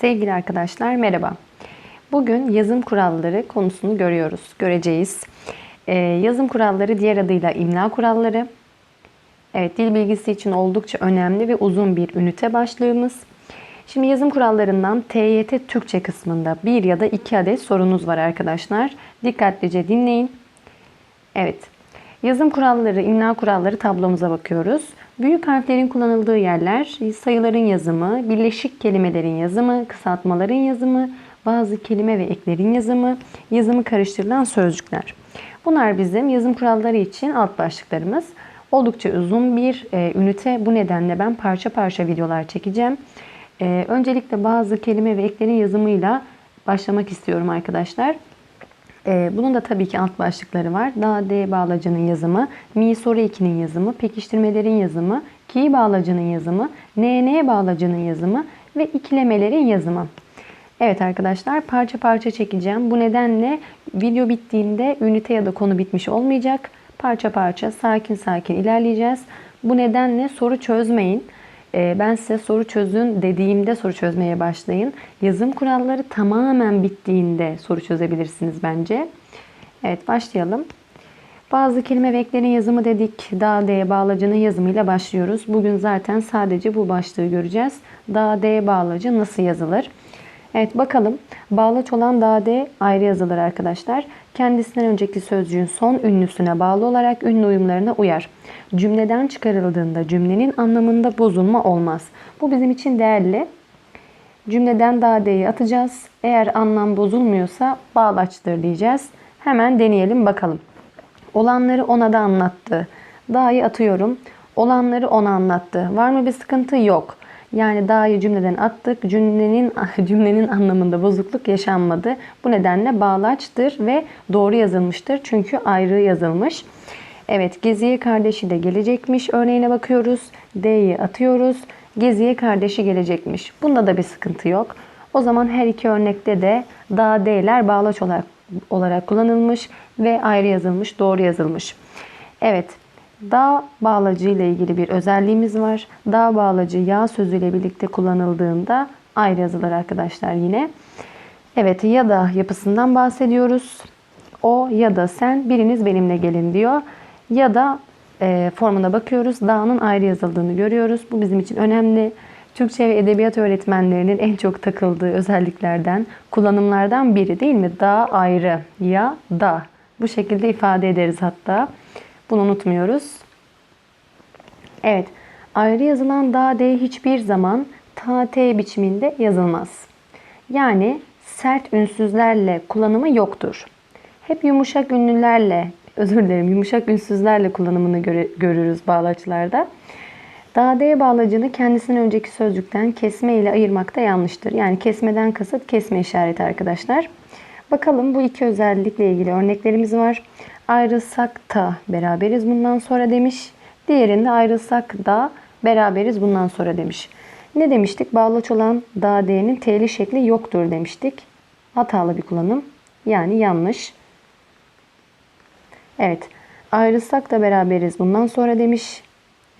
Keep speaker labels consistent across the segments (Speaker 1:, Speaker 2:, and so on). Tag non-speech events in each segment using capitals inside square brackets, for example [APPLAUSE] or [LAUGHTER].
Speaker 1: Sevgili arkadaşlar merhaba. Bugün yazım kuralları konusunu görüyoruz, göreceğiz. Ee, yazım kuralları diğer adıyla imla kuralları. Evet, dil bilgisi için oldukça önemli ve uzun bir ünite başlığımız. Şimdi yazım kurallarından TYT Türkçe kısmında bir ya da iki adet sorunuz var arkadaşlar. Dikkatlice dinleyin. Evet, yazım kuralları, imla kuralları tablomuza bakıyoruz. Büyük harflerin kullanıldığı yerler, sayıların yazımı, birleşik kelimelerin yazımı, kısaltmaların yazımı, bazı kelime ve eklerin yazımı, yazımı karıştırılan sözcükler. Bunlar bizim yazım kuralları için alt başlıklarımız. Oldukça uzun bir e, ünite. Bu nedenle ben parça parça videolar çekeceğim. E, öncelikle bazı kelime ve eklerin yazımıyla başlamak istiyorum arkadaşlar. Ee, bunun da tabii ki alt başlıkları var. Da, D bağlacının yazımı, mi soru 2'nin yazımı, pekiştirmelerin yazımı, ki bağlacının yazımı, n, n bağlacının yazımı ve ikilemelerin yazımı. Evet arkadaşlar parça parça çekeceğim. Bu nedenle video bittiğinde ünite ya da konu bitmiş olmayacak. Parça parça sakin sakin ilerleyeceğiz. Bu nedenle soru çözmeyin. Ee, ben size soru çözün dediğimde soru çözmeye başlayın. Yazım kuralları tamamen bittiğinde soru çözebilirsiniz bence. Evet başlayalım. Bazı kelime ve eklerin yazımı dedik. Da, D bağlacının yazımıyla başlıyoruz. Bugün zaten sadece bu başlığı göreceğiz. Da, D bağlacı nasıl yazılır? Evet bakalım. Bağlaç olan da, D ayrı yazılır arkadaşlar. Kendisinden önceki sözcüğün son ünlüsüne bağlı olarak ünlü uyumlarına uyar. Cümleden çıkarıldığında cümlenin anlamında bozulma olmaz. Bu bizim için değerli. Cümleden da, D'yi atacağız. Eğer anlam bozulmuyorsa bağlaçtır diyeceğiz. Hemen deneyelim bakalım. Olanları ona da anlattı. Da'yı atıyorum. Olanları ona anlattı. Var mı bir sıkıntı? Yok. Yani da'yı cümleden attık. Cümlenin [LAUGHS] cümlenin anlamında bozukluk yaşanmadı. Bu nedenle bağlaçtır ve doğru yazılmıştır. Çünkü ayrı yazılmış. Evet, Geziye kardeşi de gelecekmiş. Örneğine bakıyoruz. D'yi atıyoruz. Geziye kardeşi gelecekmiş. Bunda da bir sıkıntı yok. O zaman her iki örnekte de da D'ler bağlaç olarak olarak kullanılmış ve ayrı yazılmış, doğru yazılmış. Evet, da bağlacı ile ilgili bir özelliğimiz var. Da bağlacı ya sözüyle birlikte kullanıldığında ayrı yazılır arkadaşlar yine. Evet, ya da yapısından bahsediyoruz. O ya da sen biriniz benimle gelin diyor. Ya da e, formuna bakıyoruz. Da'nın ayrı yazıldığını görüyoruz. Bu bizim için önemli. Türkçe ve edebiyat öğretmenlerinin en çok takıldığı özelliklerden, kullanımlardan biri değil mi? Da ayrı, ya da. Bu şekilde ifade ederiz hatta. Bunu unutmuyoruz. Evet, ayrı yazılan da, d hiçbir zaman ta, t biçiminde yazılmaz. Yani sert ünsüzlerle kullanımı yoktur. Hep yumuşak ünlülerle, özür dilerim yumuşak ünsüzlerle kullanımını görürüz bağlaçlarda. Da D bağlacını kendisinden önceki sözcükten kesme ile ayırmak da yanlıştır. Yani kesmeden kasıt kesme işareti arkadaşlar. Bakalım bu iki özellikle ilgili örneklerimiz var. Ayrılsak da beraberiz bundan sonra demiş. Diğerinde ayrılsak da beraberiz bundan sonra demiş. Ne demiştik? Bağlaç olan da D'nin T'li şekli yoktur demiştik. Hatalı bir kullanım. Yani yanlış. Evet. Ayrılsak da beraberiz bundan sonra demiş.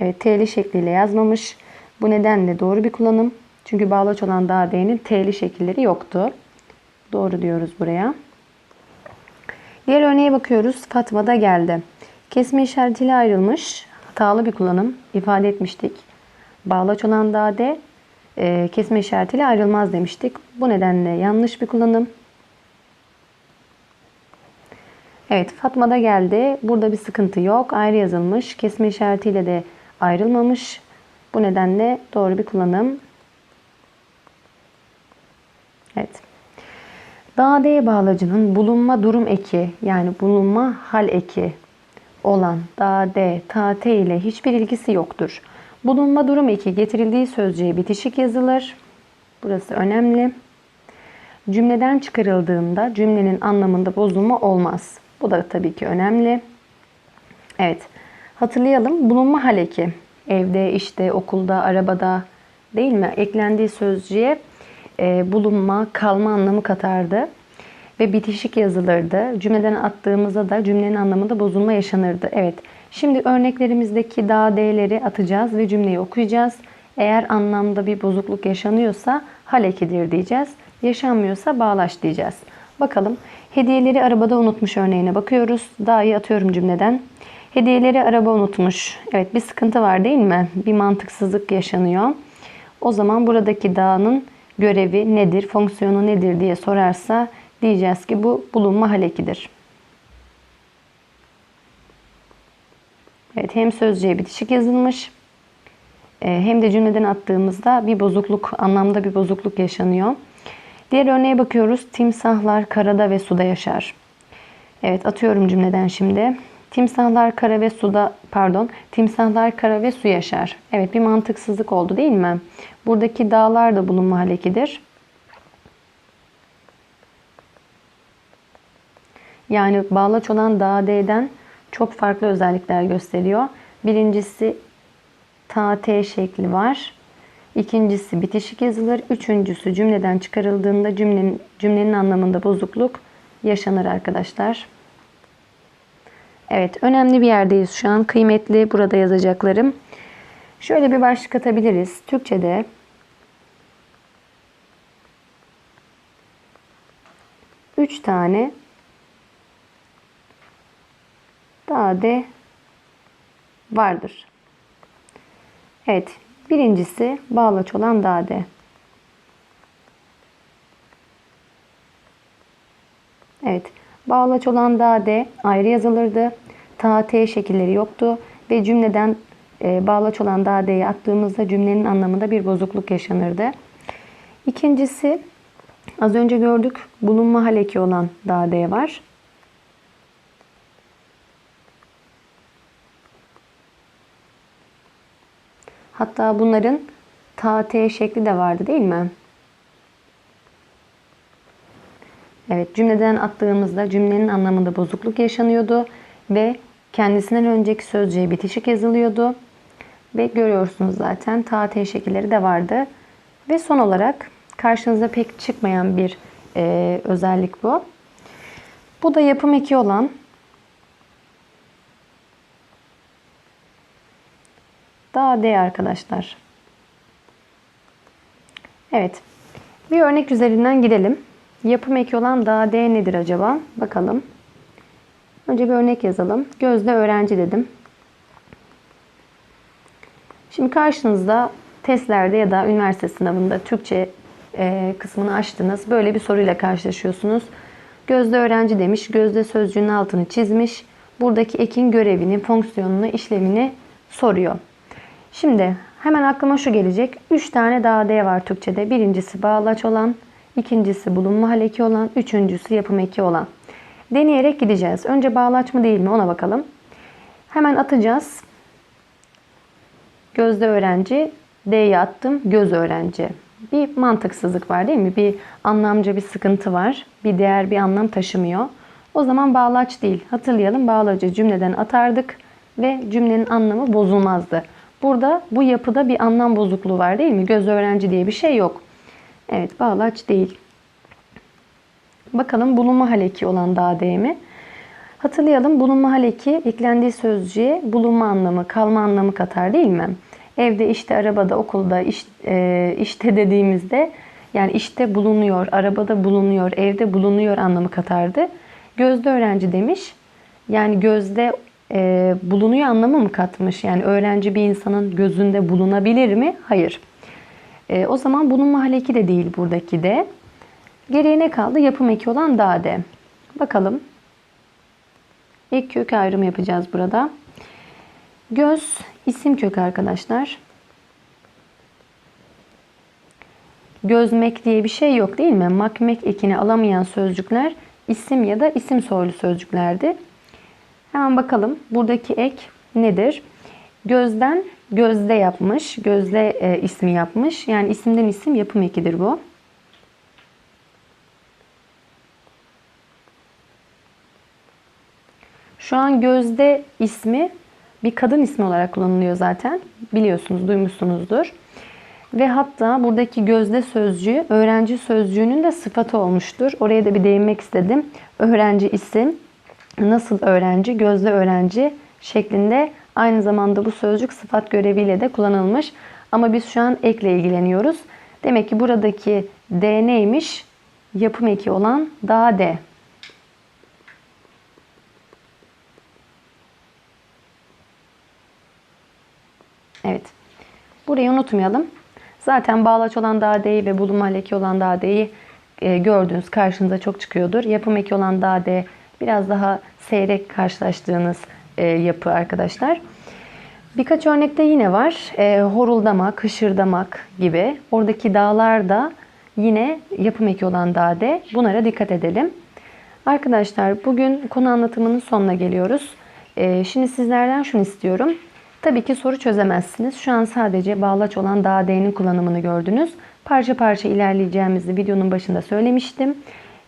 Speaker 1: Evet, T'li şekliyle yazmamış. Bu nedenle doğru bir kullanım. Çünkü bağlaç olan da D'nin T'li şekilleri yoktu. Doğru diyoruz buraya. Diğer örneğe bakıyoruz. Fatma da geldi. Kesme işaretiyle ayrılmış. Hatalı bir kullanım. ifade etmiştik. Bağlaç olan da D e, kesme işaretiyle ayrılmaz demiştik. Bu nedenle yanlış bir kullanım. Evet Fatma da geldi. Burada bir sıkıntı yok. Ayrı yazılmış. Kesme işaretiyle de ayrılmamış. Bu nedenle doğru bir kullanım. Evet. Da D bağlacının bulunma durum eki yani bulunma hal eki olan da D, ta T ile hiçbir ilgisi yoktur. Bulunma durum eki getirildiği sözcüğe bitişik yazılır. Burası önemli. Cümleden çıkarıldığında cümlenin anlamında bozulma olmaz. Bu da tabii ki önemli. Evet. Hatırlayalım. Bulunma hal eki. Evde, işte, okulda, arabada değil mi? Eklendiği sözcüğe bulunma, kalma anlamı katardı. Ve bitişik yazılırdı. Cümleden attığımızda da cümlenin anlamında bozulma yaşanırdı. Evet. Şimdi örneklerimizdeki da, d'leri atacağız ve cümleyi okuyacağız. Eğer anlamda bir bozukluk yaşanıyorsa hal ekidir diyeceğiz. Yaşanmıyorsa bağlaç diyeceğiz. Bakalım. Hediyeleri arabada unutmuş örneğine bakıyoruz. İyi atıyorum cümleden. Hediyeleri araba unutmuş. Evet bir sıkıntı var değil mi? Bir mantıksızlık yaşanıyor. O zaman buradaki dağının görevi nedir, fonksiyonu nedir diye sorarsa diyeceğiz ki bu bulunma hal ekidir. Evet hem sözcüğe bitişik yazılmış e, hem de cümleden attığımızda bir bozukluk, anlamda bir bozukluk yaşanıyor. Diğer örneğe bakıyoruz. Timsahlar karada ve suda yaşar. Evet atıyorum cümleden şimdi. Timsahlar kara ve suda pardon timsahlar kara ve su yaşar. Evet bir mantıksızlık oldu değil mi? Buradaki dağlar da bulunma halekidir. Yani bağlaç olan dağ D'den çok farklı özellikler gösteriyor. Birincisi ta T şekli var. İkincisi bitişik yazılır. Üçüncüsü cümleden çıkarıldığında cümlenin, cümlenin anlamında bozukluk yaşanır arkadaşlar. Evet önemli bir yerdeyiz şu an. Kıymetli burada yazacaklarım. Şöyle bir başlık atabiliriz. Türkçe'de üç tane dade vardır. Evet. Birincisi bağlaç olan dade. Evet. Bağlaç olan dade ayrı yazılırdı. Ta T şekilleri yoktu ve cümleden e, bağlaç olan dadeyi attığımızda cümlenin anlamında bir bozukluk yaşanırdı. İkincisi az önce gördük bulunma haleki olan dade var. Hatta bunların ta T şekli de vardı değil mi? Evet cümleden attığımızda cümlenin anlamında bozukluk yaşanıyordu ve kendisinden önceki sözcüğe bitişik yazılıyordu. Ve görüyorsunuz zaten ta şekilleri de vardı. Ve son olarak karşınıza pek çıkmayan bir e, özellik bu. Bu da yapım eki olan Daha D arkadaşlar. Evet. Bir örnek üzerinden gidelim. Yapım eki olan daha D nedir acaba? Bakalım. Önce bir örnek yazalım. Gözde öğrenci dedim. Şimdi karşınızda testlerde ya da üniversite sınavında Türkçe e, kısmını açtınız. Böyle bir soruyla karşılaşıyorsunuz. Gözde öğrenci demiş. Gözde sözcüğünün altını çizmiş. Buradaki ekin görevini, fonksiyonunu, işlevini soruyor. Şimdi hemen aklıma şu gelecek. 3 tane daha D var Türkçe'de. Birincisi bağlaç olan, ikincisi bulunma hal eki olan, üçüncüsü yapım eki olan. Deneyerek gideceğiz. Önce bağlaç mı değil mi ona bakalım. Hemen atacağız. Gözde öğrenci, D'yi attım. Göz öğrenci. Bir mantıksızlık var değil mi? Bir anlamca bir sıkıntı var. Bir değer bir anlam taşımıyor. O zaman bağlaç değil. Hatırlayalım bağlacı cümleden atardık ve cümlenin anlamı bozulmazdı. Burada bu yapıda bir anlam bozukluğu var değil mi? Göz öğrenci diye bir şey yok. Evet bağlaç değil. Bakalım bulunma haleki olan daha mi? Hatırlayalım bulunma haleki eklendiği sözcüğe bulunma anlamı, kalma anlamı katar değil mi? Evde, işte, arabada, okulda, iş, e, işte dediğimizde yani işte bulunuyor, arabada bulunuyor, evde bulunuyor anlamı katardı. Gözde öğrenci demiş. Yani gözde e, bulunuyor anlamı mı katmış? Yani öğrenci bir insanın gözünde bulunabilir mi? Hayır. E, o zaman bulunma haleki de değil buradaki de. Geriye ne kaldı? Yapım eki olan dade. Bakalım. İlk kök ayrımı yapacağız burada. Göz isim kökü arkadaşlar. Gözmek diye bir şey yok değil mi? Makmek ekini alamayan sözcükler isim ya da isim soylu sözcüklerdi. Hemen bakalım buradaki ek nedir? Gözden gözde yapmış. Gözde e, ismi yapmış. Yani isimden isim yapım ekidir bu. Şu an gözde ismi bir kadın ismi olarak kullanılıyor zaten. Biliyorsunuz, duymuşsunuzdur. Ve hatta buradaki gözde sözcüğü öğrenci sözcüğünün de sıfatı olmuştur. Oraya da bir değinmek istedim. Öğrenci isim nasıl öğrenci, gözde öğrenci şeklinde aynı zamanda bu sözcük sıfat göreviyle de kullanılmış. Ama biz şu an ekle ilgileniyoruz. Demek ki buradaki D neymiş? Yapım eki olan da D. Evet. Burayı unutmayalım. Zaten bağlaç olan da D'yi ve bulunma eki olan da D'yi e, gördüğünüz karşınıza çok çıkıyordur. Yapım eki olan da D biraz daha seyrek karşılaştığınız e, yapı arkadaşlar. Birkaç örnekte yine var. E, horuldamak, hışırdamak gibi. Oradaki dağlar da yine yapım eki olan da D. Bunlara dikkat edelim. Arkadaşlar bugün konu anlatımının sonuna geliyoruz. E, şimdi sizlerden şunu istiyorum. Tabii ki soru çözemezsiniz. Şu an sadece bağlaç olan da D'nin kullanımını gördünüz. Parça parça ilerleyeceğimizi videonun başında söylemiştim.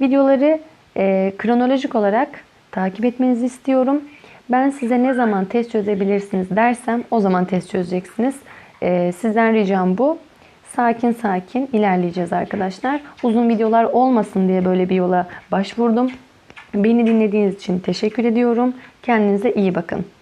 Speaker 1: Videoları e, kronolojik olarak takip etmenizi istiyorum. Ben size ne zaman test çözebilirsiniz dersem o zaman test çözeceksiniz. E, sizden ricam bu. Sakin sakin ilerleyeceğiz arkadaşlar. Uzun videolar olmasın diye böyle bir yola başvurdum. Beni dinlediğiniz için teşekkür ediyorum. Kendinize iyi bakın.